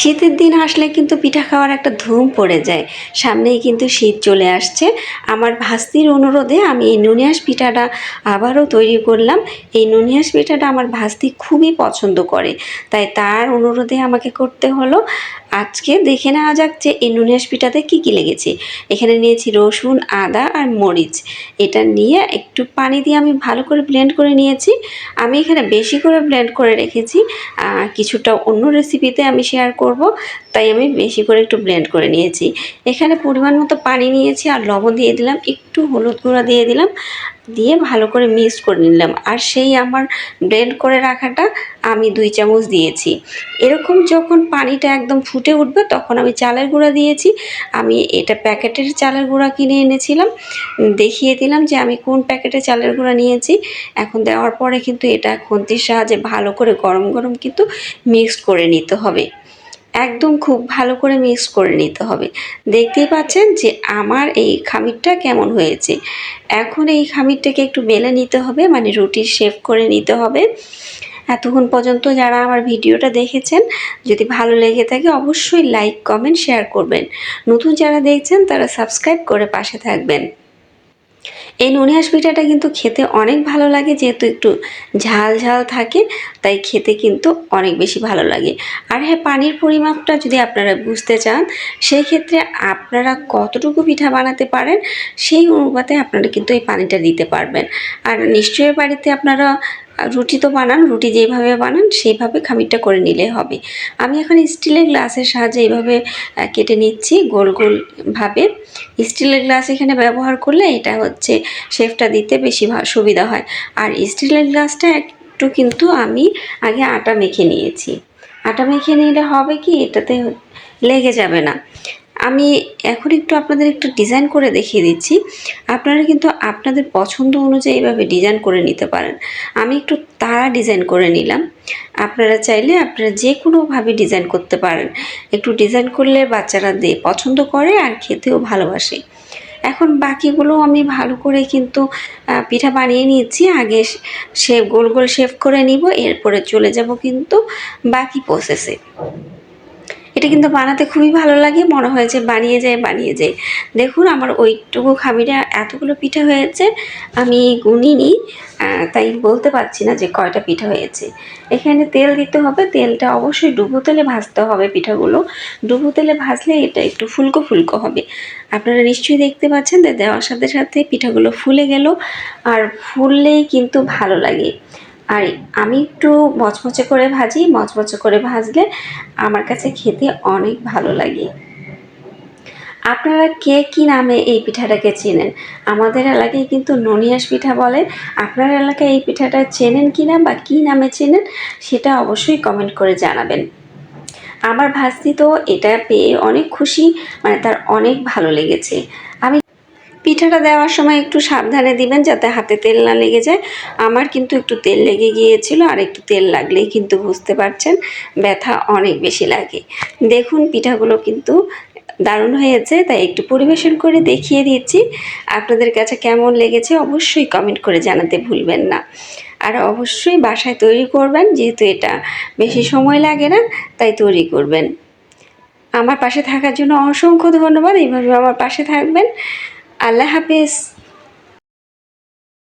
শীতের দিন আসলে কিন্তু পিঠা খাওয়ার একটা ধুম পড়ে যায়। সামনেই কিন্তু শীত চলে আসছে। আমার ভাস্তির অনুরোধে আমি এই নুনিয়াস পিঠাটা আবারও তৈরি করলাম। এই নুনিয়াস পিঠাটা আমার ভাস্তি খুবই পছন্দ করে। তাই তার অনুরোধে আমাকে করতে হলো, আজকে দেখে নেওয়া যাক যে এই নুনিয়াস পিঠাতে কী কী লেগেছে। এখানে নিয়েছি রসুন, আদা আর মরিচ। এটা নিয়ে একটু পানি দিয়ে আমি ভালো করে ব্লেন্ড করে নিয়েছি। আমি এখানে বেশি করে ব্লেন্ড করে রেখেছি। কিছুটা অন্য রেসিপিতে আমি শেয়ার তাই আমি বেশি করে একটু ব্লেন্ড করে নিয়েছি। এখানে পরিমাণ মতো পানি নিয়েছি আর লবণ দিয়ে দিলাম, একটু হলুদ গুঁড়া দিয়ে দিলাম, দিয়ে ভালো করে মিক্স করে নিলাম। আর সেই আমার ব্লেন্ড করে রাখাটা আমি দুই চামচ দিয়েছি। এরকম যখন পানিটা একদম ফুটে উঠবে, তখন আমি চালের গুঁড়া দিয়েছি। আমি এটা প্যাকেটের চালের গুঁড়া কিনে এনেছিলাম। দেখিয়ে দিলাম যে আমি কোন প্যাকেটে চালের গুঁড়া নিয়েছি। এখন দেওয়ার পরে কিন্তু এটা খুন্তির সাহায্যে ভালো করে গরম গরম কিন্তু মিক্স করে নিতে হবে। একদম খুব ভালো করে মিক্স করে নিতে হবে। দেখতেই পাচ্ছেন যে আমার এই খামিরটা কেমন হয়েছে। এখন এই খামিরটাকে একটু বেলে নিতে হবে মানে রুটির শেপ করে নিতে হবে। এতক্ষণ পর্যন্ত যারা আমার ভিডিওটা দেখেছেন, যদি ভালো লেগে থাকে অবশ্যই লাইক কমেন্ট শেয়ার করবেন। নতুন যারা দেখছেন, তারা সাবস্ক্রাইব করে পাশে থাকবেন। এই ননিহাস পিঠাটা কিন্তু খেতে অনেক ভালো লাগে, যেহেতু একটু ঝাল ঝাল থাকে, তাই খেতে কিন্তু অনেক বেশি ভালো লাগে। আর হ্যাঁ পানির পরিমাপটা যদি আপনারা বুঝতে চান সেই ক্ষেত্রে আপনারা কতটুকু পিঠা বানাতে পারেন, সেই অনুপাতে আপনারা কিন্তু এই পানিটা দিতে পারবেন। আর নিশ্চয়ই বাড়িতে আপনারা রুটি তো বানান, রুটি যেভাবে বানান সেইভাবে খামিরটা করে নিলে হবে। আমি এখন স্টিলের গ্লাসের সাহায্যে এইভাবে কেটে নিচ্ছি গোল গোলভাবে স্টিলের গ্লাস এখানে ব্যবহার করলে এটা হচ্ছে শেফটা দিতে বেশি সুবিধা হয়। আর স্টিলের গ্লাসটা একটু কিন্তু আমি আগে আটা মেখে নিয়েছি। আটা মেখে নিলে হবে কি? এটাতে লেগে যাবে না। আমি এখন একটু আপনাদের একটু ডিজাইন করে দেখিয়ে দিচ্ছি। আপনারা কিন্তু আপনাদের পছন্দ অনুযায়ী এভাবে ডিজাইন করে নিতে পারেন। আমি একটু তারা ডিজাইন করে নিলাম। আপনারা চাইলে আপনারা যে কোনোভাবে ডিজাইন করতে পারেন। একটু ডিজাইন করলে বাচ্চারা দিয়ে পছন্দ করে আর খেতেও ভালোবাসে। এখন বাকিগুলো আমি ভালো করে কিন্তু পিঠা বানিয়ে নিয়েছি। আগে শেপ গোল গোল শেপ করে নিব। এরপরে চলে যাব কিন্তু বাকি প্রসেসে এটা কিন্তু বানাতে খুবই ভালো লাগে। মনে হয়েছে বানিয়ে যায় বানিয়ে যায়। দেখুন, আমার ওইটুকু খামিরে এতগুলো পিঠা হয়েছে, আমি গুনিনি তাই বলতে পারছি না যে কয়টা পিঠা হয়েছে। এখানে তেল দিতে হবে, তেলটা অবশ্যই ডুবো তেলে ভাজতে হবে পিঠাগুলো। ডুবো তেলে ভাজলে এটা একটু ফুলকো ফুলকো হবে। আপনারা নিশ্চয়ই দেখতে পাচ্ছেন যে দেওয়ার সাথে সাথে পিঠাগুলো ফুলে গেল, আর ফুললেই কিন্তু ভালো লাগে। আর আমি একটু মচমচে করে ভাজি, মচমচে করে ভাজলে আমার কাছে খেতে অনেক ভালো লাগে। আপনারা কে কি নামে এই পিঠাটাকে চেনেন? আমাদের এলাকায় কিন্তু ননিয়াস পিঠা বলে। আপনার এলাকায় এই পিঠাটা চেনেন কি না বা কী নামে চেনেন, সেটা অবশ্যই কমেন্ট করে জানাবেন। আমার ভাস্তি তো এটা পেয়ে অনেক খুশি মানে তার অনেক ভালো লেগেছে। আমি পিঠাটা দেওয়ার সময় একটু সাবধানে দিবেন যাতে হাতে তেল না লেগে যায়। আমার কিন্তু একটু তেল লেগে গিয়েছিল, আর একটু তেল লাগলেই কিন্তু বুঝতে পারছেন ব্যথা অনেক বেশি লাগে। দেখুন, পিঠাগুলো কিন্তু দারুণ হয়েছে, তাই একটু পরিবেশন করে দেখিয়ে দিচ্ছি। আপনাদের কাছে কেমন লেগেছে অবশ্যই কমেন্ট করে জানাতে ভুলবেন না। আর অবশ্যই বাসায় তৈরি করবেন, যেহেতু এটা বেশি সময় লাগে না, তাই তৈরি করবেন। আমার পাশে থাকার জন্য অসংখ্য ধন্যবাদ। এইভাবে আমার পাশে থাকবেন। আল্লাহ হাফেজ।